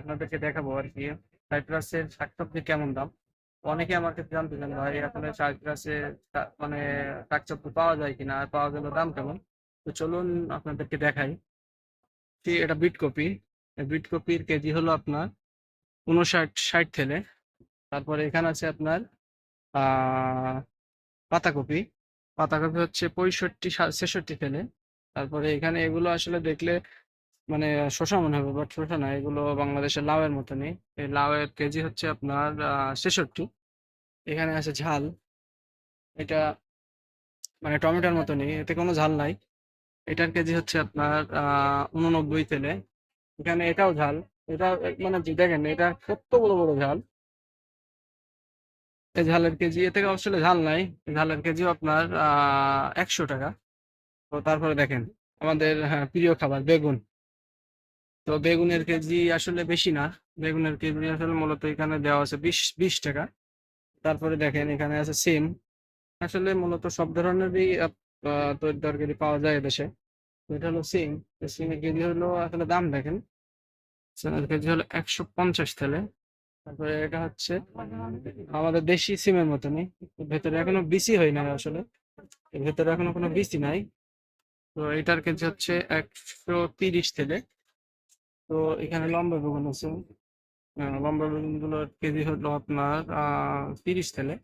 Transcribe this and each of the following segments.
আপনাদেরকে দেখাবো আর কি কেমন দাম? অনেকে আমার কাছে জানতে চান, ভাই সাইট্রাসে মানে শাকসবজি পাওয়া যায় কিনা? আর পাওয়া গেলে দাম কেমন? তো চলুন আপনাদেরকে দেখাই। এটা বিট কপি বিট কপির কেজি হলো আপনার উনষাট ষাট থেলে তারপরে এখানে আছে আপনার পাতাকপি। পাতাকপি হচ্ছে পঁয়ষট্টি ছেষট্টি ফেলে তারপরে এখানে এগুলো আসলে দেখলে মানে শসা মনে হবে বাট শসা না, এগুলো বাংলাদেশের লাউয়ের মতনই। এই লাউয়ের কেজি হচ্ছে আপনার ছেষট্টি। এখানে আছে ঝাল। এটা মানে টমেটোর মতনই, এতে কোনো ঝাল নাই। এটার কেজি হচ্ছে আপনার উননব্বই তেলে এখানে এটাও ঝাল। এটা মানে দেখেন, এটা কত বড় বড় ঝাল। এই ঝালের কেজি, এ থেকে আসলে ঝাল নাই। ঝালের কেজি আপনার একশো টাকা। তো তারপরে দেখেন, আমাদের হ্যাঁ প্রিয় খাবার বেগুন। তো বেগুনের কেজি আসলে বেশি না। বেগুনের কেজি আসলে মূলত এখানে দেওয়া আছে বিশ বিশ টাকা। তারপরে দেখেন, এখানে আছে সিম। আসলে মূলত সব ধরনেরই তরি তরকারি পাওয়া যায় এদেশে তো এটা হলো সিম। সিমের কেজি হলো, আসলে দাম দেখেন। সিমের কেজি হলো একশো পঞ্চাশ থেকে তারপরে এটা হচ্ছে, আমাদের দেশি সিমের মতনই ভেতরে এখনও বিসি হয় নাই আসলে। ভেতরে এখনও কোনো বিসি নাই। তো এটার কেজি হচ্ছে একশো তিরিশ থেকে তো এখানে লম্বা বেগুন আছে। লম্বা বেগুনগুলোর কেজি হলো আপনার তিরিশ থেকে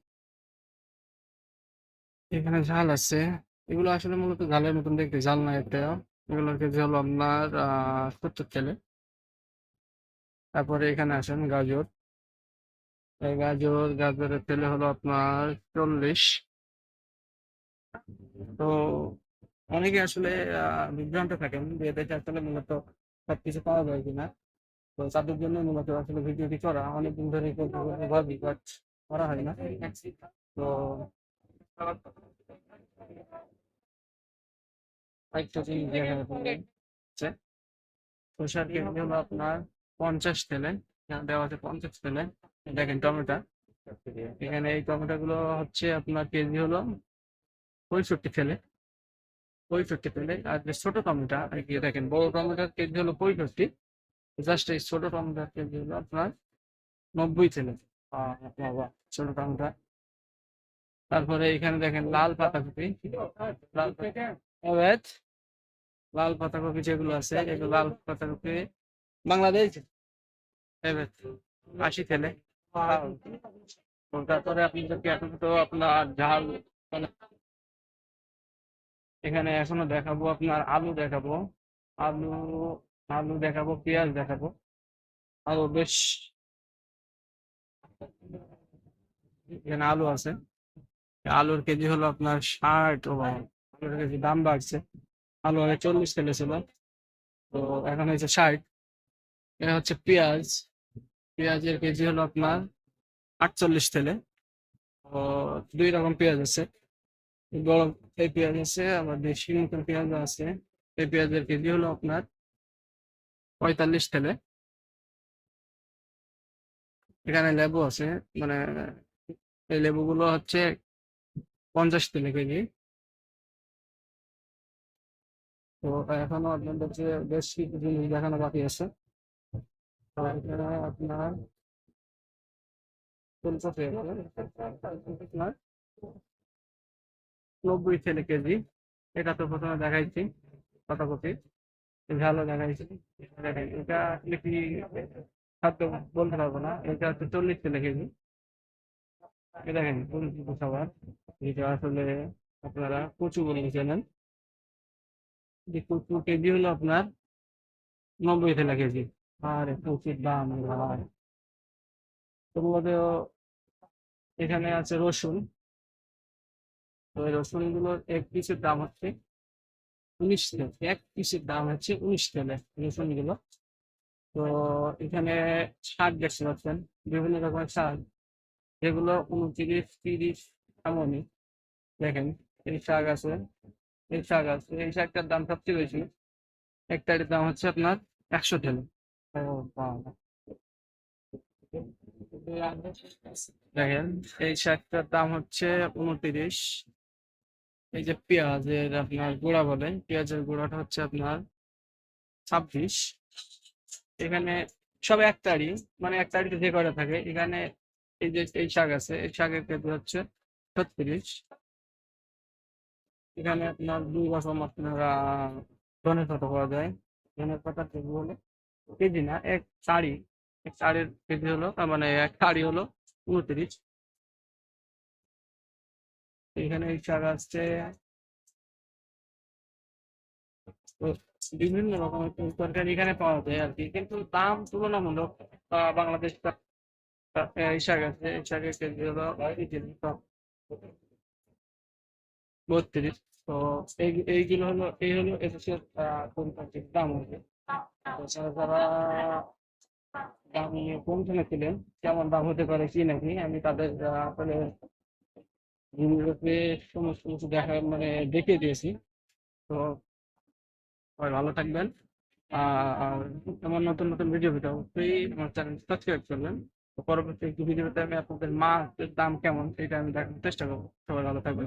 এখানে ঝাল আছে। এগুলো আসলে মূলত ঝালের মতন দেখতে, ঝাল না এটা এগুলোর কেজি হলো আপনার সত্তর থেকে তারপরে এখানে আসেন গাজর। গাজর, গাজরের তেলে হলো আপনার চল্লিশ। তো অনেকে আসলে বিভ্রান্ত থাকেন যে এদেশে আসলে মূলত সবকিছু পাওয়া যায় কিনা। তো তাদের জন্য মূলত আসলে ভিডিওটি করা অনেকদিন ধরে ভাবি বাট করা হয় না। তো আপনার পঞ্চাশ তেলে। দেওয়া আছে পঞ্চাশ তেলে। দেখেন টমেটো। এখানে এই টমেটো গুলো হচ্ছে আপনার কেজি হলো পঁয়ষট্টি ফেলে পঁয়ষট্টি ফেলে আর যে ছোট টমেটো কি দেখেন বড় টমেটোর কেজি হলো পঁয়ষট্টি। জাস্ট এই ছোট টমেটোর কেজি হলো আপনার নব্বই ফেলে ছোট টমেটো। তারপরে এখানে দেখেন লাল পাতাকপি। লাল লাল পাতাকপি যেগুলো আছে, এগুলো লাল পাতাকপি। বাংলাদেশ। আশি তো তারপরে আপনাদেরকে এখন তো আপনার ঝাল মানে এখানে এখনও দেখাবো আপনার আলু দেখাবো। আলু আলু দেখাবো পেঁয়াজ দেখাবো। আলু বেশ এখানে আলু আছে। আলুর কেজি হলো আপনার ষাট আলুর কেজি দাম বাড়ছে। আলু আগে চল্লিশ তেলে ছিল। তো এখন হয়েছে ষাট। এটা হচ্ছে পেঁয়াজ। পেঁয়াজের কেজি হলো আপনার আটচল্লিশ তেলে। তো দুই রকম পেঁয়াজ আছে। বড় এই পেঁয়াজ আছে, আবার দেশি মতন পেঁয়াজ আছে, এই পেঁয়াজের কেজি হলো আপনার পঁয়তাল্লিশ তেলে। এখানে লেবু আছে মানে এই লেবুগুলো হচ্ছে পঞ্চাশ তেলে কেজি। তো এখনও আপনাদেরকে বেশ কিছু জিনিস দেখানো বাকি আছে নব্বই তেলে কেজি। এটা তো প্রথমে দেখাইছি, পাতাকপি। ঝালও দেখাইছি। এটা আসলে খাদ্য বলতে পারব না, এটা হচ্ছে চল্লিশ তেলে কেজি। দেখেন, পরিচিত আসলে আপনারা কচু বলে কচু কেজি হলো আপনার নব্বই তেলা কেজি। আর কচুর দাম ভাই। মধ্যেও এখানে আছে রসুন। তো এই রসুনগুলোর এক পিসের দাম হচ্ছে উনিশ তেল। এক পিসের দাম হচ্ছে উনিশ তেলে রসুনগুলো তো এখানে শাক দেখতে পাচ্ছেন, বিভিন্ন রকমের শাক। যেগুলো উনত্রিশ, তিরিশ, এমনই। দেখেন, এই শাক আছে, এই শাক আছে। এই শাকটার দাম সবচেয়ে বেশি। একটার দাম হচ্ছে আপনার একশো বাবা। দেখেন এই শাকটার দাম হচ্ছে উনত্রিশ। এই যে পেঁয়াজের আপনার গুঁড়া বলে, পেঁয়াজের গুঁড়াটা হচ্ছে আপনার ছাব্বিশ। এখানে সব এক তাড়ি মানে এক তাড়িতে যে কয়টা থাকে, এখানে এই যে, এই শাক আছে, এই শাকের কেজি হচ্ছে ছত্রিশ। এখানে আপনার দুই রকম আপনার ধনের পাতা পাওয়া যায়। ধনের পাতা হলো কেজি না এক শাড়ি এক শাড়ির কেজি হলো, তার মানে এক শাড়ি হলো উনত্রিশ। এখানে এই শাক আসছে। বিভিন্ন রকমের তরকারি এখানে পাওয়া যায় আর কি, কিন্তু দাম তুলনামূলক বাংলাদেশ শাক আছে শাকের কেজি হলো বত্রিশ। তো এই এইগুলো হলো, এই হলো এদেশের তরকারির দাম হবে তাছাড়া যারা দাম নিয়ে কেমন দাম হতে পারে কি নাকি? আমি তাদের আসলে সমস্ত কিছু দেখা মানে দেখিয়ে দিয়েছি। তো সবাই ভালো থাকবেন। আর আমার নতুন নতুন ভিডিও পেতে অবশ্যই আমার চ্যানেল সাবস্ক্রাইব তো পরবর্তী একটি ভিডিওতে আমি আপনাদের মাছের দাম কেমন, সেটা আমি দেখার চেষ্টা করব। সবাই ভালো থাকবেন।